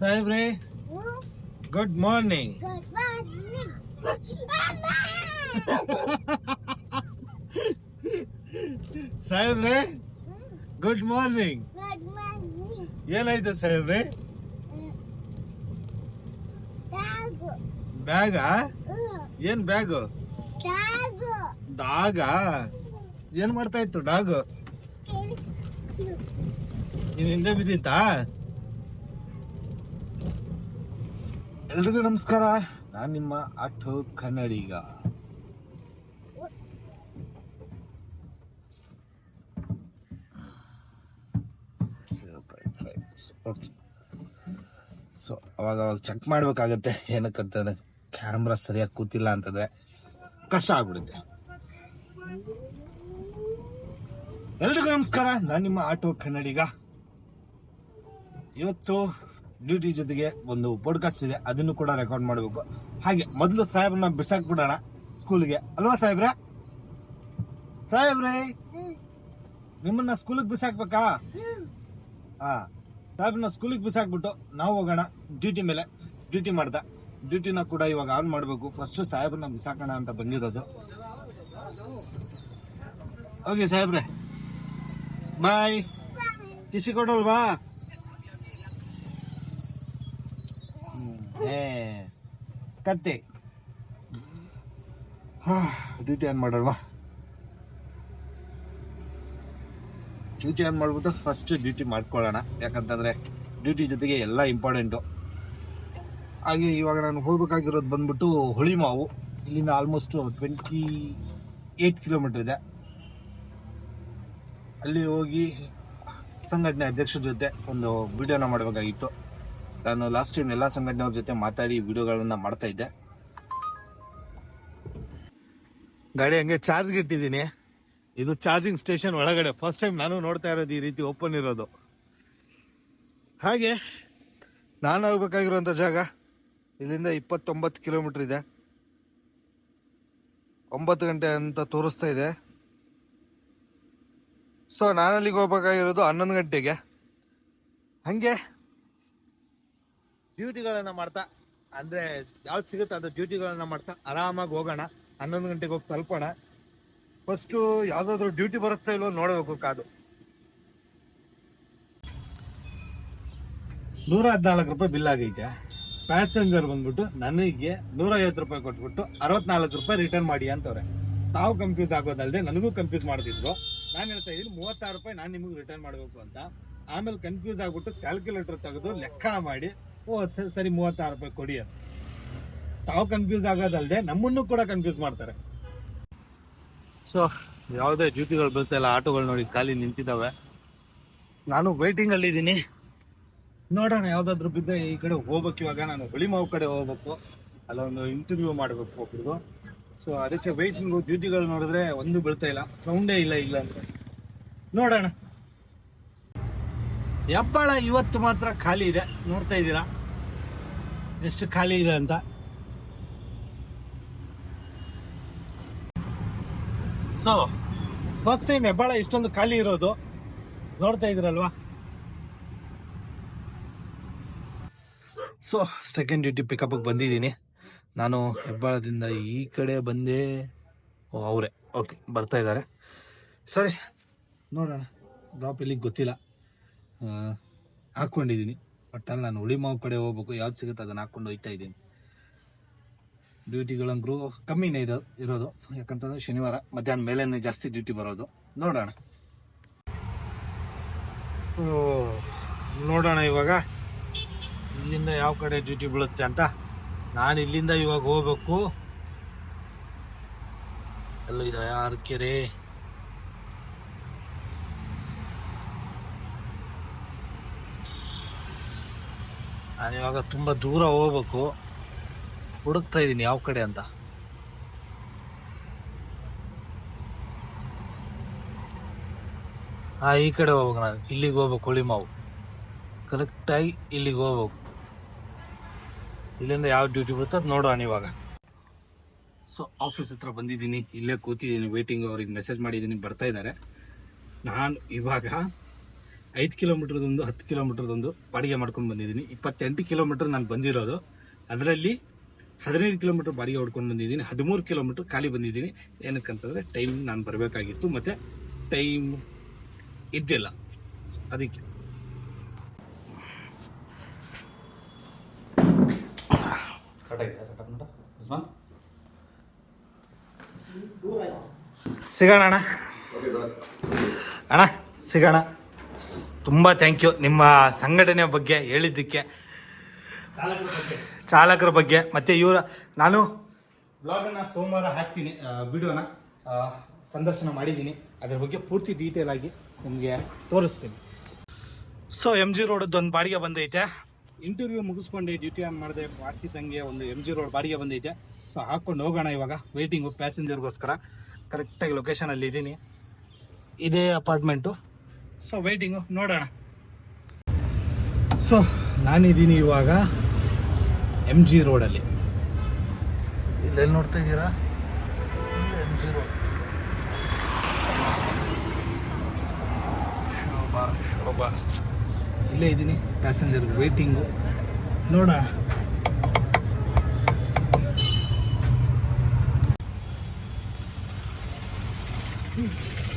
ಸಾಹೇಬ್ರೆ good morning. ಸಾಹೇಬ್ರೆ good morning. ಏನಾಯ್ತು ಸಾಹೇಬ್ರೆ. ಬ್ಯಾಗಾ ಏನ್ ಬ್ಯಾಗು. ಡಾಗ ಏನ್ ಮಾಡ್ತಾ ಇತ್ತು ಡಾಗ್ ನೀನ್ ಹಿಂದೆ ಬಿದ್ದಿತ್ತಾ ಎಲ್ರಿಗೂ ನಮಸ್ಕಾರ. ನಾನು ನಿಮ್ಮ ಆಟೋ ಕನ್ನಡಿಗ. ಸೊ ಅವಾಗ ಅವಾಗ ಚೆಕ್ ಮಾಡ್ಬೇಕಾಗತ್ತೆ. ಏನಕ್ಕಂತಂದ್ರೆ ಕ್ಯಾಮ್ರಾ ಸರಿಯಾಗಿ ಕೂತಿಲ್ಲ ಅಂತಂದ್ರೆ ಕಷ್ಟ ಆಗ್ಬಿಡುತ್ತೆ. ಎಲ್ರಿಗೂ ನಮಸ್ಕಾರ. ನಾನು ನಿಮ್ಮ ಆಟೋ ಕನ್ನಡಿಗ. ಇವತ್ತು ಡ್ಯೂಟಿ ಜೊತೆಗೆ ಒಂದು ಪಾಡ್ಕಾಸ್ಟ್ ಇದೆ, ಅದನ್ನು ಕೂಡ ರೆಕಾರ್ಡ್ ಮಾಡಬೇಕು. ಹಾಗೆ ಮೊದಲು ಸಾಹೇಬ್ರನ್ನ ಬಿಸಾಕ್ ಬಿಡೋಣ ಸ್ಕೂಲ್ಗೆ ಅಲ್ವಾ ಸಾಹೇಬ್ರೆ? ಸಾಹೇಬ್ರೆ, ನಿಮ್ಮನ್ನ ಸ್ಕೂಲಿಗೆ ಬಿಸಾಕ್ಬೇಕಾ? ಹಾ ಸಾಹೇಬ್ರನ್ನ ಸ್ಕೂಲಿಗೆ ಬಿಸಾಕ್ಬಿಟ್ಟು ನಾವು ಹೋಗೋಣ. ಡ್ಯೂಟಿ ಮೇಲೆ ಡ್ಯೂಟಿ ಮಾಡ್ದ ಡ್ಯೂಟಿನ ಕೂಡ ಇವಾಗ ಆನ್ ಮಾಡಬೇಕು. ಫಸ್ಟ್ ಸಾಹೇಬ್ರನ್ನ ಬಿಸಾಕೋಣ ಅಂತ ಬಂದಿರೋದು. ಓಕೆ ಸಾಹೇಬ್ರೆ. ಬಾಯ್ ಟಿಸಿ ಕೊಡಲ್ವಾ ಏ ಕತ್ತೆ. ಡ್ಯೂಟಿ ಆನ್ ಮಾಡಲ್ವಾ? ಡ್ಯೂಟಿ ಆನ್ ಮಾಡ್ಬಿಟ್ಟು ಫಸ್ಟ್ ಡ್ಯೂಟಿ ಮಾಡ್ಕೊಳ್ಳೋಣ. ಯಾಕಂತಂದ್ರೆ ಡ್ಯೂಟಿ ಜೊತೆಗೆ ಎಲ್ಲ ಇಂಪಾರ್ಟೆಂಟು ಹಾಗೆ ಇವಾಗ ನಾನು ಹೋಗ್ಬೇಕಾಗಿರೋದು ಬಂದ್ಬಿಟ್ಟು ಹುಳಿಮಾವು. ಇಲ್ಲಿಂದ ಆಲ್ಮೋಸ್ಟ್ ಟ್ವೆಂಟಿ ಏಯ್ಟ್ ಕಿಲೋಮೀಟರ್ ಇದೆ. ಅಲ್ಲಿ ಹೋಗಿ ಸಂಘಟನೆ ಅಧ್ಯಕ್ಷರ ಜೊತೆ ಒಂದು ವಿಡಿಯೋನ ಮಾಡಬೇಕಾಗಿತ್ತು. ನಾನು ಲಾಸ್ಟ್ ಟೈಮ್ ಎಲ್ಲ ಸಂಘಟನೆಯವ್ರ ಜೊತೆ ಮಾತಾಡಿ ವಿಡಿಯೋಗಳನ್ನ ಮಾಡ್ತಾ ಇದ್ದೆ. ಗಾಡಿ ಹಂಗೆ ಚಾರ್ಜ್ ಇಟ್ಟಿದ್ದೀನಿ. ಇದು ಚಾರ್ಜಿಂಗ್ ಸ್ಟೇಷನ್ ಒಳಗಡೆ. ಫಸ್ಟ್ ಟೈಮ್ ನಾನು ನೋಡ್ತಾ ಇರೋದು ಈ ರೀತಿ ಓಪನ್ ಇರೋದು. ಹಾಗೆ ನಾನು ಹೋಗ್ಬೇಕಾಗಿರುವಂಥ ಜಾಗ ಇಲ್ಲಿಂದ ಇಪ್ಪತ್ತೊಂಬತ್ತು ಕಿಲೋಮೀಟರ್ ಇದೆ. ಒಂಬತ್ತು ಗಂಟೆ ಅಂತ ತೋರಿಸ್ತಾ ಇದೆ. ಸೊ ನಾನು ಅಲ್ಲಿಗೆ ಹೋಗ್ಬೇಕಾಗಿರೋದು ಹನ್ನೊಂದು ಗಂಟೆಗೆ. ಹಂಗೆ ಡ್ಯೂಟಿಗಳನ್ನ ಮಾಡ್ತಾ, ಅಂದ್ರೆ ಯಾವ್ದು ಸಿಗುತ್ತೆ ಅದು ಡ್ಯೂಟಿಗಳನ್ನ ಮಾಡ್ತಾ ಆರಾಮಾಗಿ ಹೋಗೋಣ, ಹನ್ನೊಂದು ಗಂಟೆಗೆ ಹೋಗಿ ತಲುಪೋಣ. ಫಸ್ಟು ಯಾವ್ದಾದ್ರು ಡ್ಯೂಟಿ ಬರುತ್ತಾ ಇಲ್ವೋ ನೋಡಬೇಕು ಕಾದು. ನೂರ ಹದಿನಾಲ್ಕು ರೂಪಾಯಿ ಬಿಲ್ ಆಗೈತೆ. ಪ್ಯಾಸೆಂಜರ್ ಬಂದ್ಬಿಟ್ಟು ನನಗೆ ನೂರ ಐವತ್ತು ರೂಪಾಯಿ ಕೊಟ್ಬಿಟ್ಟು ಅರವತ್ನಾಲ್ಕು ರೂಪಾಯಿ ರಿಟರ್ನ್ ಮಾಡಿ ಅಂತವ್ರೆ. ತಾವು ಕನ್ಫ್ಯೂಸ್ ಆಗೋದಲ್ಲದೆ ನನಗೂ ಕನ್ಫ್ಯೂಸ್ ಮಾಡ್ತಿದ್ರು. ನಾನು ಹೇಳ್ತಾ ಇದ್ದೀನಿ ಮೂವತ್ತಾರು ರೂಪಾಯಿ ನಾನು ನಿಮಗೆ ರಿಟರ್ನ್ ಮಾಡಬೇಕು ಅಂತ. ಆಮೇಲೆ ಕನ್ಫ್ಯೂಸ್ ಆಗ್ಬಿಟ್ಟು ಕ್ಯಾಲ್ಕುಲೇಟರ್ ತೆಗೆದು ಲೆಕ್ಕ ಮಾಡಿ ಓ ಸರಿ ಮೂವತ್ತಾರು ರೂಪಾಯಿ ಕೊಡಿ ಅಂತ. ತಾವು ಕನ್ಫ್ಯೂಸ್ ಆಗೋದಲ್ಲದೆ ನಮ್ಮನ್ನು ಕೂಡ ಕನ್ಫ್ಯೂಸ್ ಮಾಡ್ತಾರೆ. ಸೊ ಯಾವುದೇ ಜ್ಯೂತಿಗಳು ಬರ್ತಾ ಇಲ್ಲ ಆಟೋಗಳು ನೋಡಿ ಖಾಲಿ ನಿಂತಿದ್ದಾವೆ. ನಾನು ವೈಟಿಂಗ್ ಅಲ್ಲಿ ಇದ್ದೀನಿ. ನೋಡೋಣ ಯಾವ್ದಾದ್ರು ಬಿದ್ದ ಈ ಕಡೆ ಹೋಗ್ಬೇಕು. ಇವಾಗ ನಾನು ಹುಳಿಮಾವು ಕಡೆ ಹೋಗ್ಬೇಕು. ಅಲ್ಲೊಂದು ಇಂಟರ್ವ್ಯೂ ಮಾಡಬೇಕು ಒಬ್ರಿಗೂ. ಸೊ ಅದಕ್ಕೆ ವೈಟಿಂಗ್ ಡ್ಯೂಟಿಗಳು ನೋಡಿದ್ರೆ ಒಂದು ಬೀಳ್ತಾ ಇಲ್ಲ. ಸೌಂಡೇ ಇಲ್ಲ ಇಲ್ಲ ಅಂತ. ನೋಡೋಣ. ಹೆಬ್ಬಾಳ ಇವತ್ತು ಮಾತ್ರ ಖಾಲಿ ಇದೆ. ನೋಡ್ತಾ ಇದ್ದೀರಾ? ಎಷ್ಟು ಖಾಲಿ ಇದೆ ಅಂತ. ಸೊ ಫಸ್ಟ್ ಟೈಮ್ ಹೆಬ್ಬಾಳ ಇಷ್ಟೊಂದು ಖಾಲಿ ಇರೋದು. ನೋಡ್ತಾ ಇದ್ರಲ್ವಾ ಸೊ ಸೆಕೆಂಡ್ ಡ್ಯೂಟಿ ಪಿಕಪ್ ಬಂದಿದ್ದೀನಿ. ನಾನು ಹೆಬ್ಬಾಳದಿಂದ ಈ ಕಡೆ ಬಂದೆ. ಓ, ಅವರೇ. ಓಕೆ ಬರ್ತಾ ಇದ್ದಾರೆ. ಸರಿ, ನೋಡೋಣ. ಡ್ರಾಪ್ ಇಲ್ಲಿ ಗೊತ್ತಿಲ್ಲ. ಹಾಕ್ಕೊಂಡಿದ್ದೀನಿ. ಬಟ್ ಅಲ್ಲಿ ನಾನು ಹುಳಿಮಾವು ಕಡೆ ಹೋಗ್ಬೇಕು. ಯಾವ್ದು ಸಿಗುತ್ತೆ ಅದನ್ನ ಹಾಕ್ಕೊಂಡು ಹೋಗ್ತಾ ಇದ್ದೀನಿ. ಡ್ಯೂಟಿಗಳಂಗ್ರು ಕಮ್ಮಿನೇ ಇದು ಇರೋದು. ಯಾಕಂತಂದ್ರೆ ಶನಿವಾರ ಮಧ್ಯಾಹ್ನ ಮೇಲೇ ಜಾಸ್ತಿ ಡ್ಯೂಟಿ ಬರೋದು. ನೋಡೋಣ. ನೋಡೋಣ ಇವಾಗ. ಇಲ್ಲಿಂದ ಯಾವ ಕಡೆ ಡ್ಯೂಟಿ ಬೀಳುತ್ತೆ ಅಂತ. ನಾನು ಇಲ್ಲಿಂದ ಇವಾಗ ಹೋಗ್ಬೇಕು. ಎಲ್ಲ ಇದೆ ಯಾರ ಕೆರೆ ನಾನು ಇವಾಗ ತುಂಬ ದೂರ ಹೋಗ್ಬೇಕು. ಹುಡುಕ್ತಾ ಇದ್ದೀನಿ ಯಾವ ಕಡೆ ಅಂತ. ಹಾ ಈ ಕಡೆ ಹೋಗ್ಬೇಕು ನಾನು. ಇಲ್ಲಿಗೆ ಹೋಗ್ಬೇಕು ಹುಳಿಮಾವು. ಕರೆಕ್ಟಾಗಿ ಇಲ್ಲಿಗೆ ಹೋಗ್ಬೇಕು. ಇಲ್ಲಿಂದ ಯಾವ ಡ್ಯೂಟಿ ಬರುತ್ತೆ ಅದು ನೋಡೋಣ ಇವಾಗ ಸೊ ಆಫೀಸ್ ಹತ್ರ ಬಂದಿದ್ದೀನಿ. ಇಲ್ಲೇ ಕೂತಿದ್ದೀನಿ ವೇಟಿಂಗ್ ಅವ್ರಿಗೆ ಮೆಸೇಜ್ ಮಾಡಿದ್ದೀನಿ, ಬರ್ತಾ ಇದ್ದಾರೆ. ನಾನು ಇವಾಗ ಐದು ಕಿಲೋಮೀಟರ್ದೊಂದು ಹತ್ತು ಕಿಲೋಮೀಟರ್ದೊಂದು ಬಾಡಿಗೆ ಮಾಡ್ಕೊಂಡು ಬಂದಿದ್ದೀನಿ. ಇಪ್ಪತ್ತೆಂಟು ಕಿಲೋಮೀಟರ್ ನಾನು ಬಂದಿರೋದು. ಅದರಲ್ಲಿ ಹದಿನೈದು ಕಿಲೋಮೀಟರ್ ಬಾಡಿಗೆ ಹೊಡ್ಕೊಂಡು ಬಂದಿದ್ದೀನಿ. ಹದಿಮೂರು ಕಿಲೋಮೀಟರ್ ಖಾಲಿ ಬಂದಿದ್ದೀನಿ. ಏನಕ್ಕಂತಂದರೆ ಟೈಮ್ ನಾನು ಬರಬೇಕಾಗಿತ್ತು. ಮತ್ತು ಟೈಮ್ ಇದ್ದಿಲ್ಲ. ಅದಕ್ಕೆ. ಸಿಗೋಣ ಅಣ್ಣ. ಅಣ್ಣ ಸಿಗೋಣ. ತುಂಬ ಥ್ಯಾಂಕ್ ಯು ನಿಮ್ಮ ಸಂಘಟನೆ ಬಗ್ಗೆ ಹೇಳಿದ್ದಕ್ಕೆ ಚಾಲಕರ ಬಗ್ಗೆ ಮತ್ತು ಇವರ ನಾನು ಬ್ಲಾಗನ್ನು ಸೋಮವಾರ ಹಾಕ್ತೀನಿ ವಿಡಿಯೋನ ಸಂದರ್ಶನ ಮಾಡಿದ್ದೀನಿ. ಅದರ ಬಗ್ಗೆ ಪೂರ್ತಿ ಡೀಟೇಲ್ ಆಗಿ ನಿಮಗೆ ತೋರಿಸ್ತೀನಿ. ಸೊ ಎಂ ಜಿ ರೋಡದ್ದು ಒಂದು ಬಾಡಿಗೆ ಬಂದೈತೆ. ಇಂಟರ್ವ್ಯೂ ಮುಗಿಸ್ಕೊಂಡು ಡ್ಯೂಟಿ ಆನ್ ಮಾಡಿದೆ ಮಾಡ್ತಿದ್ದಂಗೆ ಒಂದು ಎಂ ಜಿ ರೋಡ್ ಬಾಡಿಗೆ ಬಂದೈತೆ. ಸೊ ಹಾಕ್ಕೊಂಡು ಹೋಗೋಣ ಇವಾಗ ವೆಯ್ಟಿಂಗು ಪ್ಯಾಸೆಂಜರ್ಗೋಸ್ಕರ ಕರೆಕ್ಟಾಗಿ ಲೊಕೇಶನಲ್ಲಿ ಇದ್ದೀನಿ ಇದೇ ಅಪಾರ್ಟ್ಮೆಂಟು ಸೊ ವೈಟಿಂಗು ನೋಡೋಣ. ಸೊ ನಾನಿದ್ದೀನಿ ಇವಾಗ ಎಂ ಜಿ ರೋಡಲ್ಲಿ ಇಲ್ಲೆಲ್ಲಿ ನೋಡ್ತಾ ಇದ್ದೀರಾ? M G road Shobha Shobha. ಇಲ್ಲೇ ಇದ್ದೀನಿ ಪ್ಯಾಸೆಂಜರ್ ವೇಟಿಂಗು ನೋಡೋಣ.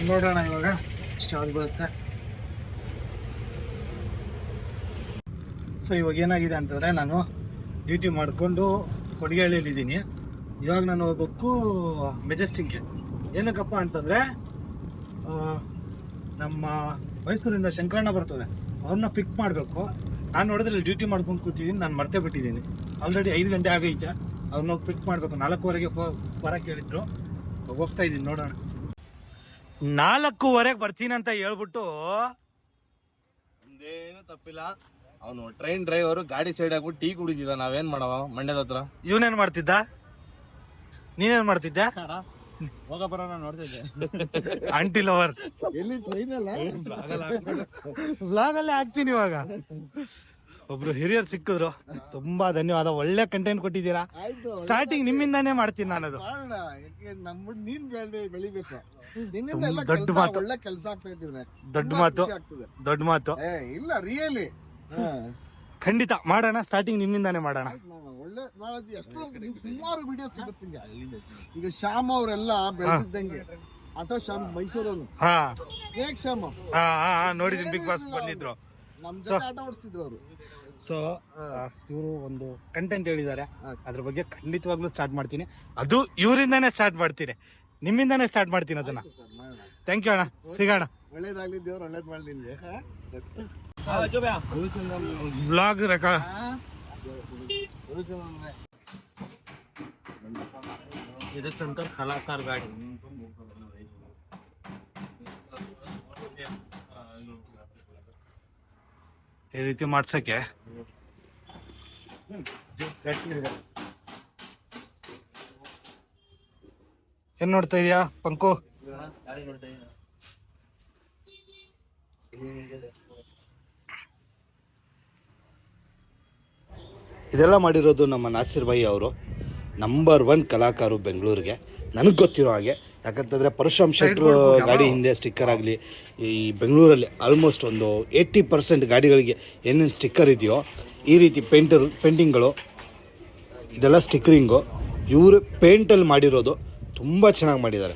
ನೋಡೋಣ ಇವಾಗ. ಸ್ಟಾರ್ ಬರುತ್ತೆ. ಸೊ ಇವಾಗ ಏನಾಗಿದೆ ಅಂತಂದರೆ ನಾನು ಡ್ಯೂಟಿ ಮಾಡಿಕೊಂಡು ಕೊಡಗೇಳಿಯಲ್ಲಿದ್ದೀನಿ ಇವಾಗ ನಾನು ಹೋಗ್ಬೇಕು ಮೆಜೆಸ್ಟಿಕ್ಗೆ ಏನಕ್ಕಪ್ಪ ಅಂತಂದರೆ ನಮ್ಮ ಮೈಸೂರಿಂದ ಶಂಕರಣ್ಣ ಬರ್ತದೆ. ಅವ್ರನ್ನ ಪಿಕ್ ಮಾಡಬೇಕು. ನಾನು ನೋಡಿದ್ರೆ ಡ್ಯೂಟಿ ಮಾಡ್ಕೊಂಡು ಕೂತಿದ್ದೀನಿ ನಾನು ಮರ್ತೆ ಬಿಟ್ಟಿದ್ದೀನಿ. ಆಲ್ರೆಡಿ ಐದು ಗಂಟೆ ಆಗೈತೆ. ಅವ್ರನ್ನ ಪಿಕ್ ಮಾಡಬೇಕು. ನಾಲ್ಕೂವರೆಗೆ ಬರಕ್ಕೆ ಹೇಳಿದ್ರು. ಹೋಗ್ತಾ ಇದ್ದೀನಿ, ನೋಡೋಣ. ನಾಲ್ಕೂವರೆಗೆ ಬರ್ತೀನಿ ಅಂತ ಹೇಳ್ಬಿಟ್ಟು ಒಂದೇನು ತಪ್ಪಿಲ್ಲ. ಅವನು ಟ್ರೈನ್ ಡ್ರೈವರ್ ಗಾಡಿ ಸೈಡ್ ಹಾಕ್ಬಿಟ್ಟು ಟೀ ಕುಡಿದಿದ್ದ ನಾವೇನ್ ಮಾಡವ? ಮಂಡ್ಯದ ಹತ್ರ. ಇವನೇನ್ ಮಾಡ್ತಿದ್ದ? ನೀನೇನ್ ಮಾಡ್ತಿದ್ದ? ಹೋಗ ಬರೋಣ ನಾನು ನೋಡ್ತಿದ್ದೆ ಆಂಟಿ ಲವರ್ ಎಲ್ಲಿ ಟ್ರೈನ್ ಅಲ್ಲ? ವ್ಲಾಗ್ ಅಲ್ಲೇ ಹಾಕ್ತೀನಿ ಇವಾಗ. ಒಬ್ರು ಹಿರಿಯರು ಸಿಕ್ಕಿದ್ರು. ತುಂಬಾ ಧನ್ಯವಾದ. ಒಳ್ಳೆ ಕಂಟೆಂಟ್ ಕೊಟ್ಟಿದ್ದೀರಾ. ಸ್ಟಾರ್ಟಿಂಗ್ ನಿಮ್ಮಿಂದಾನೇ ಮಾಡ್ತೀನಿ ನಾನು ಅದು ಯಾಕೆ ನಮ್ಮ ನೀನ್ ಬೆಳ್- ಬೆಳಿಬೇಕು. ನಿನ್ನಿಂದ ಎಲ್ಲ ದೊಡ್ಡ ಕೆಲ್ಸ, ಮಾತು. ಒಳ್ಳೆ ಕೆಲಸ ಆಗ್ತಾ ಇದ್ದೀವಿ ದೊಡ್ಡ ಮಾತು. ಆಗ್ತದೆ. ದೊಡ್ಡ ಮಾತು. ಏ ಇಲ್ಲ ರಿಯಲಿ ಖಂಡಿತ ಮಾಡೋಣ ಸ್ಟಾರ್ಟಿಂಗ್ ನಿಮ್ಮಿಂದಾನೇ ಮಾಡೋಣ. ಒಳ್ಳೆ ಮಾಡೋದು ಎಷ್ಟೋ ನಿಮ್ಗೆ ಸುಮಾರು ವಿಡಿಯೋ ಸಿಗುತ್ತೆ. ಈಗ ಶ್ಯಾಮ್ ಅವರೆಲ್ಲ ಬೆಳೆದಿದ್ದಂಗೆ. ಆಟೋ ಶ್ಯಾಮ್ ಮೈಸೂರವನು ಹಾ. ಸ್ನೇಕ್ ಶ್ಯಾಮ್. ಹಾ ನೋಡಿದೀನಿ ಬಿಗ್ ಬಾಸ್ ಬಂದಿದ್ರು. ನಮ್ ಜೊತೆ ಆಟ ಓಡಿಸ್ತಿದ್ರು ಅವರು. ಸೊ ಇವರು ಒಂದು ಕಂಟೆಂಟ್ ಹೇಳಿದ್ದಾರೆ. ಅದ್ರ ಬಗ್ಗೆ ಖಂಡಿತವಾಗ್ಲೂ ಸ್ಟಾರ್ಟ್ ಮಾಡ್ತೀನಿ. ಅದು ಇವರಿಂದಾನೇ ಸ್ಟಾರ್ಟ್ ಮಾಡ್ತೀನಿ. ನಿಮ್ಮಿಂದಾನೆ ಸ್ಟಾರ್ಟ್ ಮಾಡ್ತೀನಿ ಅದನ್ನ. ಥ್ಯಾಂಕ್ ಯು ಅಣ್ಣ. ಸಿಗೋಣ. ಒಳ್ಳೇದಾಗ್ಲಿ ದೇವ್ರು ಒಳ್ಳೇದ್ ಮಾಡ್ಲಿ ಬ್ಲಾಗ್ ರೆಕಾರ್ಡ್ ಇದಕ್ಕಂತ ಕಲಾಕಾರ ಗಾಡಿ ಈ ರೀತಿ ಮಾಡ್ಸಕ್ಕೆ. ಏನ್ ನೋಡ್ತಾ ಇದೀಯಾ ಪಂಕು? ಇದೆಲ್ಲ ಮಾಡಿರೋದು ನಮ್ಮ ನಾಸಿರ್ ಭಾಯಿ ಅವರು ನಂಬರ್ ಒನ್ ಕಲಾಕಾರು ಬೆಂಗಳೂರಿಗೆ. ನನಗೆ ಗೊತ್ತಿರೋ ಹಾಗೆ ಯಾಕಂತಂದರೆ ಪರಶುರಾಮ್ ಶೆಟ್ಟರು ಗಾಡಿ ಹಿಂದೆ ಸ್ಟಿಕ್ಕರ್ ಆಗಲಿ ಈ ಬೆಂಗಳೂರಲ್ಲಿ ಆಲ್ಮೋಸ್ಟ್ ಒಂದು ಏಯ್ಟಿ ಪರ್ಸೆಂಟ್ ಗಾಡಿಗಳಿಗೆ ಏನೇನು ಸ್ಟಿಕ್ಕರ್ ಇದೆಯೋ ಈ ರೀತಿ ಪೇಂಟರ್ ಪೇಂಟಿಂಗ್ಗಳು ಇದೆಲ್ಲ ಸ್ಟಿಕ್ಕರಿಂಗು ಇವರು ಪೇಂಟಲ್ಲಿ ಮಾಡಿರೋದು ತುಂಬ ಚೆನ್ನಾಗಿ ಮಾಡಿದ್ದಾರೆ.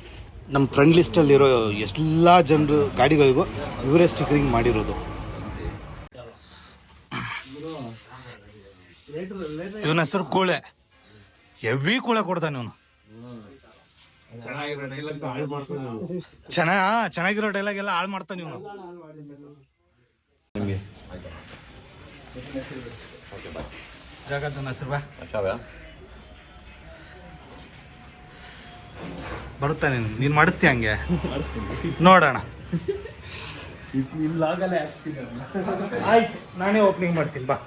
ನಮ್ಮ ಫ್ರೆಂಡ್ ಲಿಸ್ಟಲ್ಲಿರೋ ಎಲ್ಲ ಜನರು ಗಾಡಿಗಳಿಗೂ ಇವರೇ ಸ್ಟಿಕ್ಕರಿಂಗ್ ಮಾಡಿರೋದು. ಇವನ ಹೆಸರು ಕೂಳೆ. ಹೆವಿ ಕೂಳೆ ಕೊಡ್ತಾನೆ ಇವನು. ಚೆನ್ನಾಗ ಚೆನ್ನಾಗಿರೋ ಡೈಲಾಗ್ ಎಲ್ಲ ಹಾಳು ಮಾಡ್ತಾನೆ ಇವನು. ಜಾಗದ ಹೆಸರು ಬಾ. ಬರುತ್ತಾ ನೀನು? ನೀನು ಮಾಡಿಸ್ತೀಯ ಹಂಗೆ? ನೋಡೋಣ. ಆಯ್ತು ನಾನೇ ಓಪನಿಂಗ್ ಮಾಡ್ತೀನಿ ಬಾ.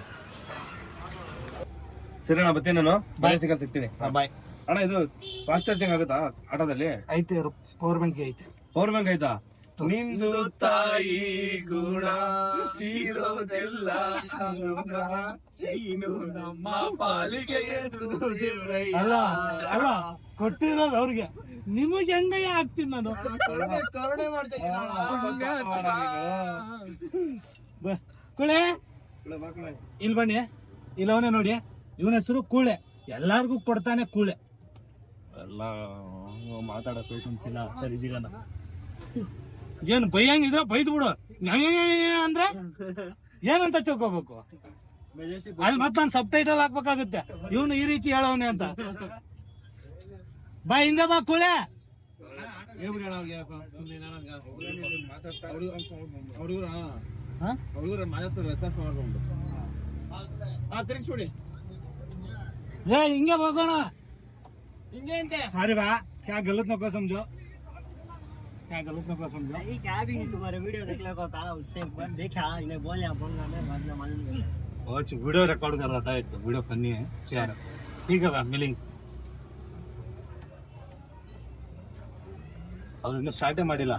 ಸರಿ ಅಣ್ಣ ಬರ್ತೀನಿ ನಾನು. ಬಾಯ್ ಸಿಗಲ್ ಸಿಗ್ತೀನಿ. ಬಾಯ್ ಅಣ್ಣ ಇದು ಫಾಸ್ಟ್ ಚಾರ್ಜಿಂಗ್ ಆಗುತ್ತಾ ಆಟೋದಲ್ಲಿ? ಐತೆ ಪವರ್ ಬ್ಯಾಂಕ್ ಐತೆ. ಪವರ್ ಬ್ಯಾಂಕ್ ಐತಾ ನಿಂದು ತಾಯಿ ಗುಣ ಇರೋದೆಲ್ಲ ನೀನು ನಮ್ಮ ಪಾಲಿಗೆ ಅಲ್ಲ ಅಲ್ಲ ಕೊಟ್ಟಿರೋದು ಅವ್ರಿಗೆ. ನಿಮಗೆ ಹೆಂಗಯ್ಯ ಆಗ್ತೀನಿ ನಾನು? ಕರುಣೆ ಮಾಡ್ತೀನಿ ಕುಳೆ ಇಲ್ಲಿ ಬನ್ನಿ. ಇಲ್ಲವನೇ ನೋಡಿ. ಇವನ ಹೆಸರು ಕೂಳೆ. ಎಲ್ಲಾರ್ಗೂ ಕೊಡ್ತಾನೆ ಕೂಳೆ. ಎಲ್ಲ ಮಾತಾಡೋ ಪೇಷನ್ಸ್ ಇಲ್ಲ ಸರಿ ಸಿಗಣ ಏನ್ ಬೈಯಂಗಿದ್ರೆ? ಬೈದ್ ಬಿಡು. ಅಂದ್ರೆ? ಏನಂತ ತಿಳ್ಕೊಬೇಕು? ಅಲ್ಲಿ ಮತ್ತೆ ನಾನು ಸಬ್ ಟೈಟಲ್ ಹಾಕ್ಬೇಕಾಗುತ್ತೆ. ಇವನು ಈ ರೀತಿ ಹೇಳೋನೆ ಅಂತ. ಬಾ ಹಿಂದೆ ಬಾ ಕೂಳೆ. ಹಾ? ಹುಡುಗರ ಮಾತಾಡ್ತಾರೆ. ವ್ಯತ್ಯಾಸ ಮಾಡ್ಕೊಂಡು ತಿರ್ಗಿಸ್ಬಿಡಿ. ಏ ಹಿಂಗೆ ಹೋಗೋಣ ಹಿಂಗೆ ಅಂತೆ सारे बा क्या गलत नको समझो क्या गलत नको समझो ये क्या भी तुम्हारे वीडियो देखने को था उससे एक बार देखा इन्हें बोले बोलना मैं बाद में मालूम नहीं आज वीडियो रिकॉर्ड कर रहा था एक वीडियो फनी है शेयर ठीक है बा मिलिंग ಅವ್ರು ಇನ್ನೂ ಸ್ಟಾರ್ಟೇ ಮಾಡಿಲ್ಲ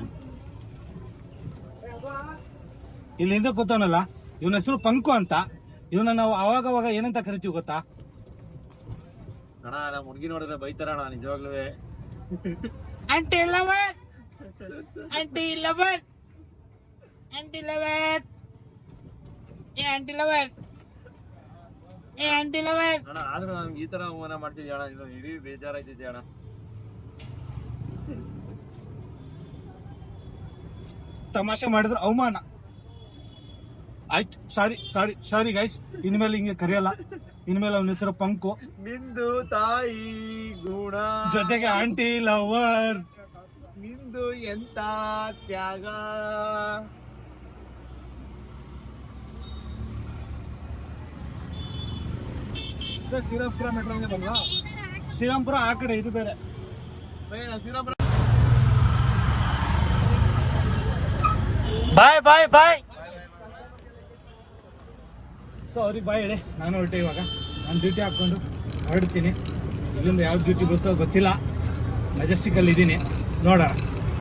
ಇಲ್ಲಿಂದ ಕೂತವನಲ್ಲ ಇವನ ಹೆಸರು ಪಂಕು ಅಂತ ಇವನ ನಾವು ಅವಾಗ ಅವಾಗ ಏನಂತ ಕರಿತೀವಿ ಗೊತ್ತಾ ಅಣ್ಣ ನಮ್ಮ ಹುಡುಗಿ ನೋಡಿದ್ರೆ ಬೈತಾರ ನಿಜವಾಗ್ಲೂ. Aunty lover aunty lover aunty lover ಏ ಆಂಟಿ ಲವರ್ ಏ ಆಂಟಿ ಲವರ್ ಅಣ್ಣ ಆದ್ರೂ ನನ್ಗೆ ಈ ತರ ಅವಮಾನ ಮಾಡ್ತಿದ್ದೆ ಅಣ್ಣ. ಇದು ಇಡೀ ಬೇಜಾರಾಯ್ತಿದ್ಯ ಅಣ್ಣ. ತಮಾಷೆ ಮಾಡಿದ್ರೆ ಅವಮಾನ. ಆಯ್ತು ಸಾರಿ ಸಾರಿ ಸಾರಿ ಗೈಸ್ ಇನ್ಮೇಲೆ ಹಿಂಗೆ ಕರೆಯಲ್ಲ. ಇನ್ಮೇಲೆ ಅವನ ಹೆಸರು ಪಂಕು. ನಿಂದು ತಾಯಿ ಗುಣ. ಜೊತೆಗೆ ಆಂಟಿ ಲವರ್. ನಿಂದು ಎಂತ ತ್ಯಾಗ. ಶ್ರೀರಾಮ್ಪುರ ಮೆಟ್ರೋಗೆ ಬಂದ್ವಾ ಶ್ರೀರಾಮ್ಪುರ ಆ ಕಡೆ ಇದು ಬೇರೆ. ಶ್ರೀರಾಮ್ಪುರ. ಬಾಯ್ ಬಾಯ್ ಬಾಯ್ ಸೊ ಅವ್ರಿಗೆ ಬಾಯ್ ಹೇಳಿ. ನಾನು ಹೊರಟೆ ಇವಾಗ. ನಾನು ಡ್ಯೂಟಿ ಹಾಕ್ಕೊಂಡು ಹೊರಡ್ತೀನಿ. ಇಲ್ಲಿಂದ ಯಾವ ಡ್ಯೂಟಿ ಬರುತ್ತೋ ಗೊತ್ತಿಲ್ಲ. ಮೆಜೆಸ್ಟಿಕಲ್ಲಿ ಇದ್ದೀನಿ ನೋಡೋಣ.